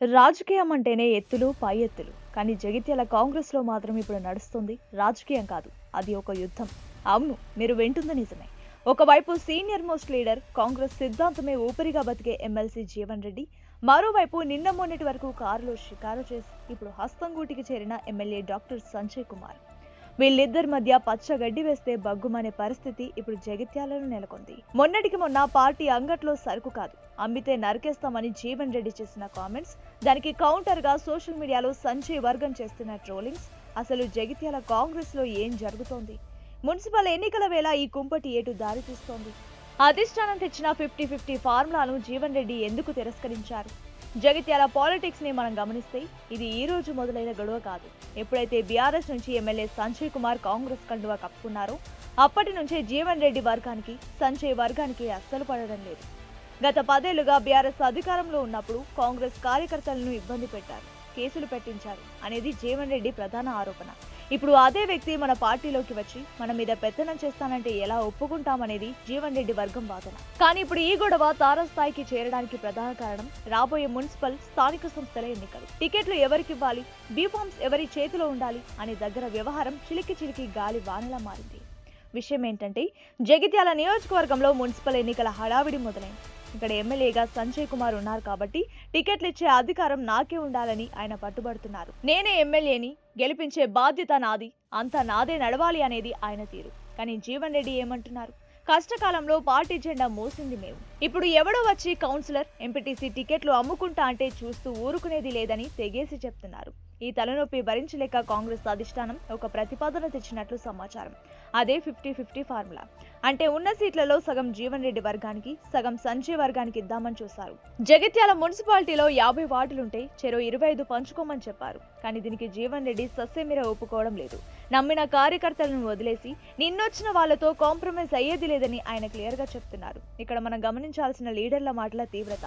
రాజకీయం అంటేనే ఎత్తులు పై ఎత్తులు. కానీ జగిత్యాల కాంగ్రెస్లో మాత్రం ఇప్పుడు నడుస్తుంది రాజకీయం కాదు అది ఒక యుద్ధం. అవును మీరు వింటుంది నిజమే. ఒకవైపు సీనియర్ మోస్ట్ లీడర్ కాంగ్రెస్ సిద్ధాంతమే ఊపిరిగా బతికే ఎమ్మెల్సీ జీవన్ రెడ్డి మరోవైపు నిన్న మొన్నటి వరకు కారులో షికారు చేసి ఇప్పుడు హస్తంగూటికి చేరిన ఎమ్మెల్యే డాక్టర్ సంజయ్ కుమార్. వీళ్ళిద్దరి మధ్య పచ్చగడ్డి వేస్తే బగ్గుమనే పరిస్థితి ఇప్పుడు జగిత్యాలలో నెలకొంది. మొన్నటికి మొన్న పార్టీ అంగట్లో సరుకు కాదు. అమ్మితే నరికేస్తామని జీవన్ రెడ్డి చేసిన కామెంట్స్ దానికి కౌంటర్గా సోషల్ మీడియాలో సంజయ్ వర్గం చేస్తున్న ట్రోలింగ్స్ అసలు జగిత్యాల కాంగ్రెస్లో ఏం జరుగుతోంది? మున్సిపల్ ఎన్నికల వేళ ఈ కుంపటి ఏటు దారి తీస్తోంది అధిష్టానం తెచ్చిన ఫిఫ్టీ ఫిఫ్టీ ఫార్ములాను జీవన్ రెడ్డి ఎందుకు తిరస్కరించారు? జగిత్యాల పాలిటిక్స్ని మనం గమనిస్తే ఇది ఈ రోజు మొదలైన గొడవ కాదు. ఎప్పుడైతే బీఆర్ఎస్ నుంచి ఎమ్మెల్యే సంజయ్ కుమార్ కాంగ్రెస్ కండువా కప్పుకున్నారో అప్పటి నుంచే జీవన్ రెడ్డి వర్గానికి సంజయ్ వర్గానికి అస్సలు పడడం లేదు. గత పదేళ్ళుగా బీఆర్ఎస్ అధికారంలో ఉన్నప్పుడు కాంగ్రెస్ కార్యకర్తలను ఇబ్బంది పెట్టారు కేసులు పెట్టించారు అనేది జీవన్ రెడ్డి ప్రధాన ఆరోపణ. ఇప్పుడు అదే వ్యక్తి మన పార్టీలోకి వచ్చి మన మీద పెత్తనం చేస్తానంటే ఎలా ఒప్పుకుంటామనేది జీవన్ రెడ్డి వర్గం వాదన. కానీ ఇప్పుడు ఈ గొడవ తారస్థాయికి చేరడానికి ప్రధాన కారణం రాబోయే మున్సిపల్ స్థానిక సంస్థల ఎన్నికలు. టికెట్లు ఎవరికి ఇవ్వాలి బీఫామ్స్ ఎవరి చేతిలో ఉండాలి? అనే దగ్గర వ్యవహారం చిలికి చిలికి గాలి వానలా మారింది. విషయం ఏంటంటే జగిత్యాల నియోజకవర్గంలో మున్సిపల్ ఎన్నికల హడావిడి మొదలైంది. ఇక్కడ ఎమ్మెల్యేగా సంజయ్ కుమార్ ఉన్నారు కాబట్టి టికెట్లు ఇచ్చే అధికారం నాకే ఉండాలని ఆయన పట్టుబడుతున్నారు. నేనే ఎమ్మెల్యేని గెలిపించే బాధ్యత నాది అంతా నాదే నడవాలి అనేది ఆయన తీరు. కానీ జీవన్ రెడ్డి ఏమంటున్నారు? కష్టకాలంలో పార్టీ జెండా మోసింది మేము. ఇప్పుడు ఎవడో వచ్చి కౌన్సిలర్ ఎంపీటీసీ టికెట్లు అమ్ముకుంటా అంటే చూస్తూ ఊరుకునేది లేదని తెగేసి చెప్తున్నారు. ఈ తలనొప్పి భరించలేక కాంగ్రెస్ అధిష్టానం ఒక ప్రతిపాదన తెచ్చినట్లు సమాచారం. అదే ఫిఫ్టీ ఫిఫ్టీ ఫార్ములా. అంటే ఉన్న సీట్లలో సగం జీవన్ రెడ్డి వర్గానికి సగం సంజయ్ వర్గానికి ఇద్దామని చూశారు. జగిత్యాల మున్సిపాలిటీలో యాభై వార్డులుంటే చెరో ఇరవై ఐదు పంచుకోమని చెప్పారు. కానీ దీనికి జీవన్ రెడ్డి సస్యమిర ఒప్పుకోవడం లేదు. నమ్మిన కార్యకర్తలను వదిలేసి నిన్నొచ్చిన వాళ్ళతో కాంప్రమైజ్ అయ్యేది లేదని ఆయన క్లియర్గా చెప్తున్నారు. ఇక్కడ మనం గమనించాల్సిన లీడర్ల మాటల తీవ్రత.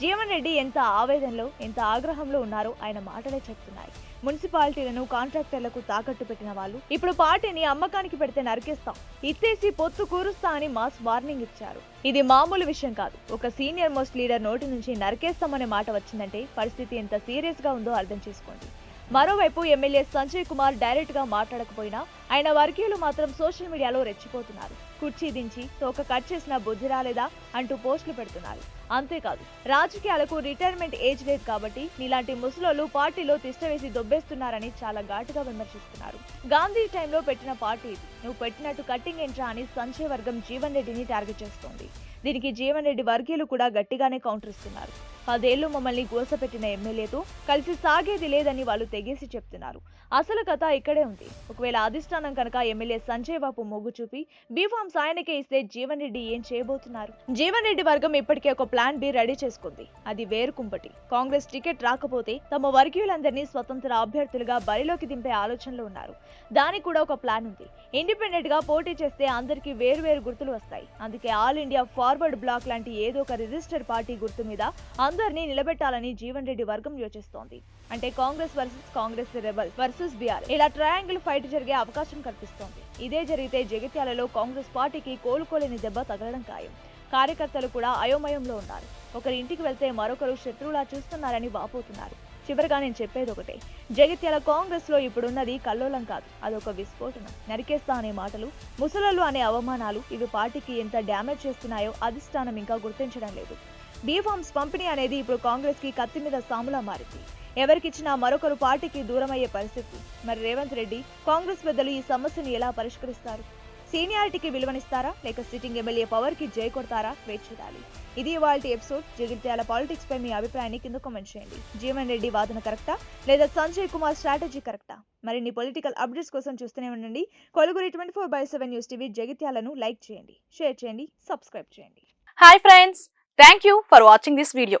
జీవన్ రెడ్డి ఎంత ఆవేదనలో ఎంత ఆగ్రహంలో ఉన్నారో ఆయన మాటలే చెప్తున్నాయి. మున్సిపాలిటీలను కాంట్రాక్టర్లకు తాకట్టు పెట్టిన వాళ్ళు ఇప్పుడు పార్టీని అమ్మకానికి పెడితే నరికేస్తాం. ఇత్తేసి పొత్తు కూరుస్తా అని మాస్ వార్నింగ్ ఇచ్చారు. ఇది మామూలు విషయం కాదు. ఒక సీనియర్ మోస్ట్ లీడర్ నోటి నుంచి నరికేస్తామనే మాట వచ్చిందంటే పరిస్థితి ఎంత సీరియస్గా ఉందో అర్థం చేసుకోండి. మరోవైపు ఎమ్మెల్యే సంజయ్ కుమార్ డైరెక్ట్గా మాట్లాడకపోయినా ఆయన వర్గీయులు మాత్రం సోషల్ మీడియాలో రెచ్చిపోతున్నారు. కుర్చీ దించి తోక కట్ చేసిన బుద్ధి రాలేదా అంటూ పోస్టులు పెడుతున్నారు. అంతేకాదు రాజకీయాలకు రిటైర్మెంట్ ఏజ్ లేదు కాబట్టి నీలాంటి ముసలోళ్ళు పార్టీలో తిష్టవేసి దొబ్బేస్తున్నారని చాలా ఘాటుగా విమర్శిస్తున్నారు. గాంధీ టైంలో పెట్టిన పార్టీ ఇది. నువ్వు పెట్టినట్టు కట్టింగ్ ఎంట్రా అని సంజయ్ వర్గం జీవన్ రెడ్డిని టార్గెట్ చేస్తోంది. దీనికి జీవన్ రెడ్డి వర్గీయులు కూడా గట్టిగానే కౌంటర్ ఇస్తున్నారు. పదేళ్ళు మమ్మల్ని గోసపెట్టిన ఎమ్మెల్యేతో కలిసి సాగేది లేదని వాళ్ళు తెగేసి చెప్తున్నారు. అసలు కథ ఇక్కడే ఉంది. ఒకవేళ అధిష్టానం కనుక ఎమ్మెల్యే సంజయ్ బాబు మొగ్గు చూపి బీఫామ్ ఆయనకే ఇస్తే జీవన్ రెడ్డి ఏం చేయబోతున్నారు? జీవన్ రెడ్డి వర్గం ఇప్పటికే ఒక ప్లాన్ బి రెడీ చేసుకుంది. అది వేరుకుంపటి కాంగ్రెస్ టికెట్ రాకపోతే తమ వర్గీయులందరినీ స్వతంత్ర అభ్యర్థులుగా బరిలోకి దింపే ఆలోచనలో ఉన్నారు. దానికి కూడా ఒక ప్లాన్ ఉంది. ఇండిపెండెంట్గా పోటీ చేస్తే అందరికీ వేరు వేరు గుర్తులు వస్తాయి. అందుకే ఆల్ ఇండియా ఫార్వర్డ్ బ్లాక్ లాంటి ఏదో ఒక రిజిస్టర్ పార్టీ గుర్తు మీద అందరినీ నిలబెట్టాలని జీవన్ రెడ్డి వర్గం యోచిస్తోంది. అంటే Congress versus Congress rebel versus BR. ఇలా ట్రయాంగిల్ ఫైట్ జరిగే అవకాశం కనిపిస్తోంది ఇదే జరిగితే జగిత్యాలలో కాంగ్రెస్ పార్టీకి కోలుకోలేని దెబ్బ తగలడం ఖాయం. కార్యకర్తలు కూడా అయోమయంలో ఉన్నారు. ఒకరి ఇంటికి వెళ్తే మరొకరు శత్రువులా చూస్తున్నారని వాపోతున్నారు. చివరిగా నేను చెప్పేది ఒకటే. జగిత్యాల కాంగ్రెస్లో ఇప్పుడున్నది కల్లోలం కాదు. అదొక విస్ఫోటనం. నరికేస్తా అనే మాటలు ముసలలు అనే అవమానాలు ఇవి పార్టీకి ఎంత డ్యామేజ్ చేస్తున్నాయో అధిష్టానం ఇంకా గుర్తించడం లేదు. బీఫామ్స్ పంపిణీ అనేది ఇప్పుడు కాంగ్రెస్కి కత్తి మీద సాములా మారింది. ఎవరికిచ్చినా మరొకరు పార్టీకి దూరమయ్యే పరిస్థితి. మరి రేవంత్ రెడ్డి కాంగ్రెస్ పెద్దలు ఈ సమస్యను ఎలా పరిష్కరిస్తారు? సీనియారిటీకి విలువనిస్తారా? లేక సిట్టింగ్ ఎమ్మెల్యే పవర్కి జై కొడతారా? వేచి చూడాలి. ఇది ఇవాళ ఎపిసోడ్. జగిత్యాల పాలిటిక్స్ పై మీ అభిప్రాయాన్ని కింద కామెంట్ చేయండి. జీవన్ రెడ్డి వాదన కరెక్టా? లేదా సంజయ్ కుమార్ స్ట్రాటజీ కరెక్టా? మరిన్ని పొలిటికల్ అప్డేట్స్ కోసం చూస్తూనే ఉండండి. కొలుగురి twenty four by seven news TV జగిత్యాలను like చేయండి షేర్ చేయండి సబ్స్క్రైబ్ చేయండి. Hi friends thank you for watching this video